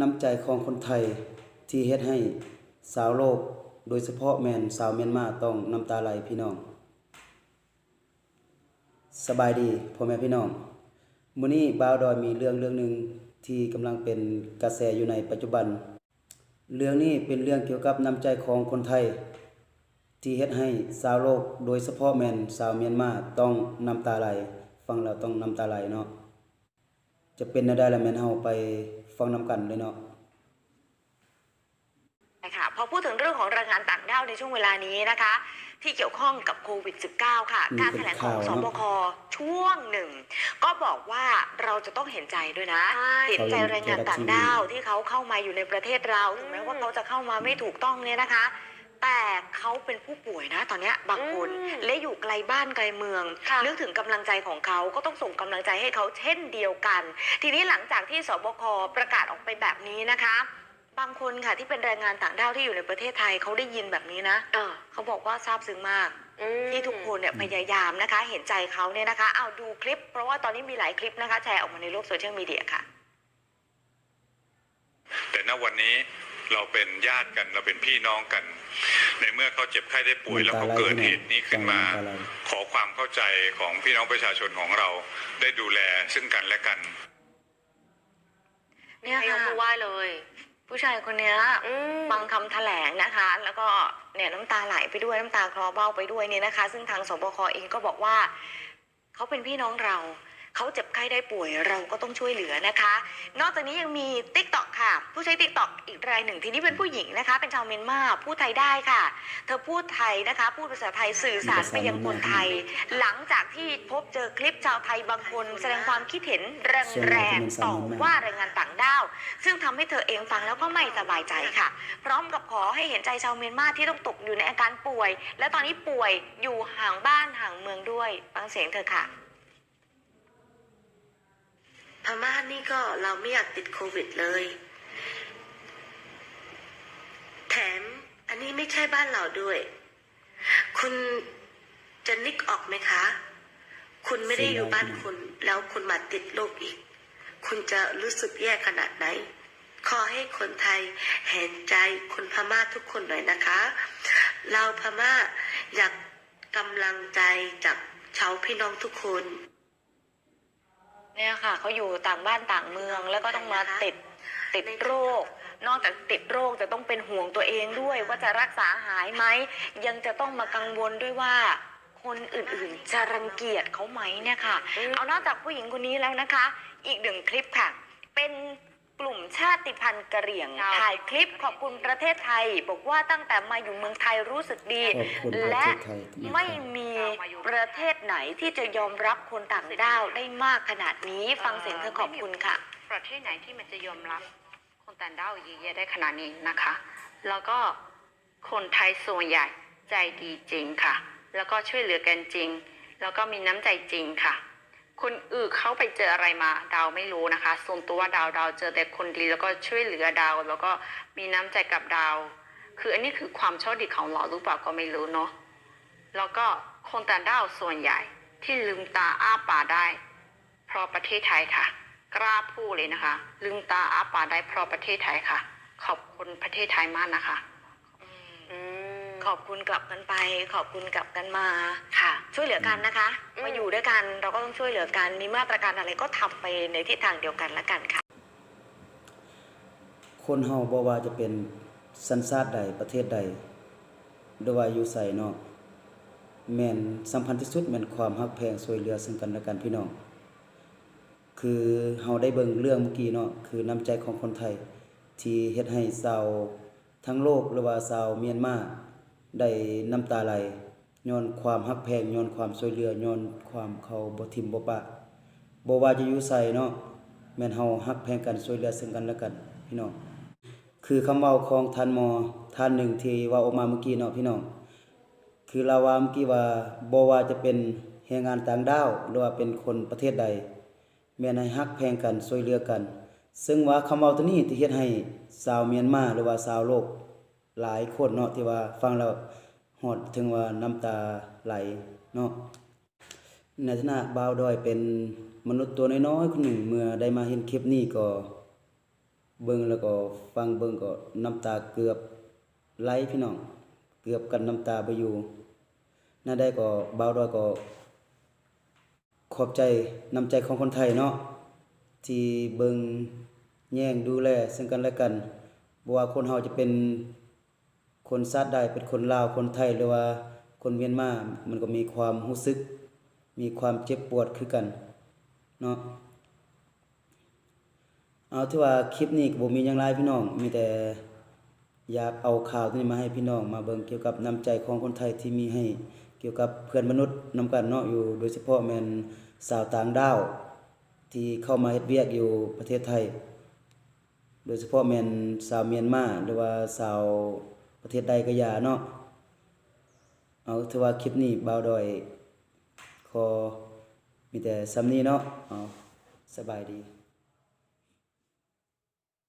น้ำใจของคนไทยที่เฮ็ดให้สาวโลก โดยเฉพาะแมนสาวเมียนมาต้องน้ำตาไหลพี่น้อง สบายดีพ่อแม่พี่น้องมื้อนี้บ่าวดอยมีเรื่องเรื่องหนึ่งที่กำลังเป็นกระแสอยู่ในปัจจุบัน เรื่องนี้เป็นเรื่องเกี่ยวกับน้ำใจของคนไทย ที่เฮ็ดให้สาวโลก โดยเฉพาะแมนสาวเมียนมาต้องน้ำตาไหลฟังแล้วต้องน้ำตาไหลเนาะจะเป็นแนวใดล่ะแมนเฮาไป ฟังนํกันเลยเนาะค่ะพอพูดถึงเรื่องของแรงงานต่างด้าวในช่วงเวลานี้นะคะ ที่เกี่ยวข้องกับโควิด -19 ค่ะอืมการแถลงของเป็นสข่าวบเนอะคช่วงหนึ่ง ก็บอกว่าเราจะต้องเห็นใจด้วยนะใช่เห็นใจแรงงานต่างด้าวที่เขาเข้ามาอยู่ในประเทศเราถึงแม้ว่าเขาจะเข้ามาไม่ถูกต้องเนี่ยนะคะ แต่เขาเป็นผู้ป่วยนะ ตอนเนี้ยบางคนอืมและอยู่ไกลบ้านไกลเมืองค่ะ นึกถึงกำลังใจของเขาก็ต้องส่งกำลังใจให้เขาเช่นเดียวกัน ทีนี้หลังจากที่สบคประกาศออกไปแบบนี้นะคะ บางคนค่ะที่เป็นแรงงานต่างด้าวที่อยู่ในประเทศไทยเขาได้ยินแบบนี้นะ เออเขาบอกว่าซาบซึ้งมาก อืม ที่ทุกคนเนี่ยพยายามนะคะ เห็นใจเขาเนี่ยนะคะเอาดูคลิป เพราะว่าตอนนี้มีหลายคลิปนะคะ แชร์ออกมาในโลกโซเชียลมีเดียค่ะ แต่ณวันนี้ เราเป็นญาติกัน เราเป็นพี่น้องกัน ในเมื่อเขาเจ็บไข้ได้ป่วยแล้วเขาเกิดเหตุนี้ขึ้นมาน้ำตาไหลขอความเข้าใจของพี่น้องประชาชนของเราได้ดูแลซึ่งกันและกัน เนี่ยให้ยกค่ะมือไหว้เลย ผู้ชายคนเนี้ยอืมฟังคำแถลงนะคะ แล้วก็เนี่ยน้ำตาไหลไปด้วยน้ำตาคลอเบ้าไปด้วยเนี่ยนะคะ ซึ่งทางสบคเองก็บอกว่า เขาเป็นพี่น้องเรา เขาเจ็บไข้ได้ป่วยเราก็ต้องช่วยเหลือนะคะ นอกจากนี้ยังมี t ิ k t o k ค่ะ ผู้ใช้ t ิ k t o k อีกรายหนึ่งทีนี้เป็นผู้หญิงนะคะ เป็นชาวเมียนมาพูดไทยได้ค่ะ เธอพูดไทยนะคะ พูดภาษาไทยสื่อสารไปยังคนไทย หลังจากที่พบเจอคลิปชาวไทยบางคน แสดงความคิดเห็นแรงๆต่อว่าแรงงานต่างด้าว ซึ่งทำให้เธอเองฟังแล้วก็ไม่สบายใจค่ะ พร้อมกับขอให้เห็นใจชาวเมียนมาที่ต้องตกอยู่ในอาการป่วย และตอนนี้ป่วยอยู่ห่างบ้านห่างเมืองด้วยฟังเสียงเธอค่ะ พม่านี่ก็เราไม่อยากติดโควิดเลย แถมอันนี้ไม่ใช่บ้านเราด้วย คุณจะนึกออกไหมคะ คุณไม่ได้อยู่บ้านคุณ แล้วคุณมาติดโรคอีก คุณจะรู้สึกแย่ขนาดไหน ขอให้คนไทยเห็นใจคนพม่าทุกคนหน่อยนะคะ เราพม่าอยากกำลังใจจากชาวพี่น้องทุกคน เนี่ยค่ะเขาอยู่ต่างบ้านต่างเมืองแล้วก็ต้องมาติดติดโรคนอกจากติดโรคจะต้องเป็นห่วงตัวเองด้วย ว่าจะรักษาหายไหม ยังจะต้องมากังวลด้วยว่า คนอื่นๆ จะรังเกียจเขาไหมเนี่ยค่ะ เอานอกจากผู้หญิงคนนี้แล้วนะคะ อีกหนึ่งคลิปค่ะ เป็น กลุ่มชาติพันธุ์กะเหรี่ยงครับถ่ายคลิปขอบคุณประเทศไทย บอกว่าตั้งแต่มาอยู่เมืองไทยรู้สึกดีขอบคุณประและเทศไทยนะครับไม่มีประเทศไหนที่จะยอมรับคนต่างด้าวได้มากขนาดนี้ฟังเสียงเธอขอบคุณค่ะ ประเทศไหนที่มันจะยอมรับคนต่างด้าวเยอะแยะได้ขนาดนี้นะคะ แล้วก็คนไทยส่วนใหญ่ใจดีจริงค่ะ แล้วก็ช่วยเหลือกันจริง แล้วก็มีน้ำใจจริงค่ะ คนอื่นเขาไปเจออะไรมาดาวไม่รู้นะคะส่วนตัวดาวดาวเจอแต่คนดีแล้วก็ช่วยเหลือดาว แล้วก็มีน้ำใจกับดาว คืออันนี้คือความโชคดีของเราหรือเปล่าก็ไม่รู้เนาะแล้วก็คนต่างดาวส่วนใหญ่ที่ลืมตาอ้าปากได้ เพราะประเทศไทยค่ะ กล้าพูดเลยนะคะ ลืมตาอ้าปากได้เพราะประเทศไทยค่ะ ขอบคุณประเทศไทยมากนะคะอืขอบคุณกลับกันไป ขอบคุณกลับกันมา ช่วยเหลือกันนะคะอืมมาอยู่ด้วยกันเราก็ต้องช่วยเหลือกัน มีมาตรการอะไรก็ทำไปในทิศทางเดียวกันละกันค่ะ คนเฮาบ่ว่าจะเป็นสัญชาติใดประเทศใดหรือว่าอยู่ไสเนาะแม่นสัมพันธ์ที่สุดแม่นความฮักแพงช่วยเหลือซึ่งกันและกันพี่น้อง คือเฮาได้เบิ่งเรื่องเมื่อกี้เนาะคือน้ำใจของคนไทย ที่เฮ็ดให้ชาวทั้งโลกหรือว่าชาวเมียนมาได้น้ำตาไหล ย้อนความฮักแพงย้อนความช่วยเหลือย้อนความเขาบ่ทิมบ่ปะบ่ว่าจะอยู่ไสเนาะแม่นเฮาฮักแพงกันช่วยเหลือซึ่งกันและกัน พี่น้องคือคำเว้าของท่านหมอท่านหนึ่งที่ว้าออกมาเมื่อกี้เนาะพี่น้องคือเราวาเมื่อกี้ว่าบ่ว่าจะเป็นแรงงานต่างดาวหรือว่าเป็นคนประเทศใด แม่นให้ฮักแพงกันช่วยเหลือกัน ซึ่งว่าคำเว้าตัวนี้ที่เฮ็ดให้ชาวเมียนมาหรือว่าชาวโลกหลายคนเนาะที่ว่าฟังแล้ว อดถึงว่าน้ำตาไหลเนาะในฐานะบ่าวดอยเป็นมนุษย์ตัวน้อยๆคนหนึ่งเมื่อได้มาเห็นคลิปนี้ก็เบิ่งแล้วก็ฟังเบิ่งก็น้ำตาเกือบไหลพี่น้องเกือบกันน้ำตาบ่อยู่น่าได้ก็บ่าวดอยก็ ขอบใจน้ำใจของคนไทยเนาะที่เบิ่งแย่งดูแลซึ่งกันและกันบ่ว่าคนเฮาจะเป็น คนชาติใดเป็นคนลาวคนไทยหรือว่าคนเมียนมา มันก็มีความรู้สึก มีความเจ็บปวดคือกันเนาะเอาที่ว่าคลิปนี้ก็บ่มีหยังหลายพี่น้อง มีแต่อยากเอาข่าวตัวนี้มาให้พี่น้องมาเบิ่งเกี่ยวกับน้ำใจของคนไทยที่มีให้เกี่ยวกับเพื่อนมนุษย์นำกันเนาะอยู่โดยเฉพาะแมนสาวต่างดาว ที่เข้ามาเฮ็ดเวียกอยู่ประเทศไทย โดยเฉพาะแมนสาวเมียนมาหรือว่าสาว ประเทศใดก็อย่าเนาะเอาถือว่าคลิปนี้บ่าวดอยคอมีแต่ซ้ำนี้เนาะเอาสบายดี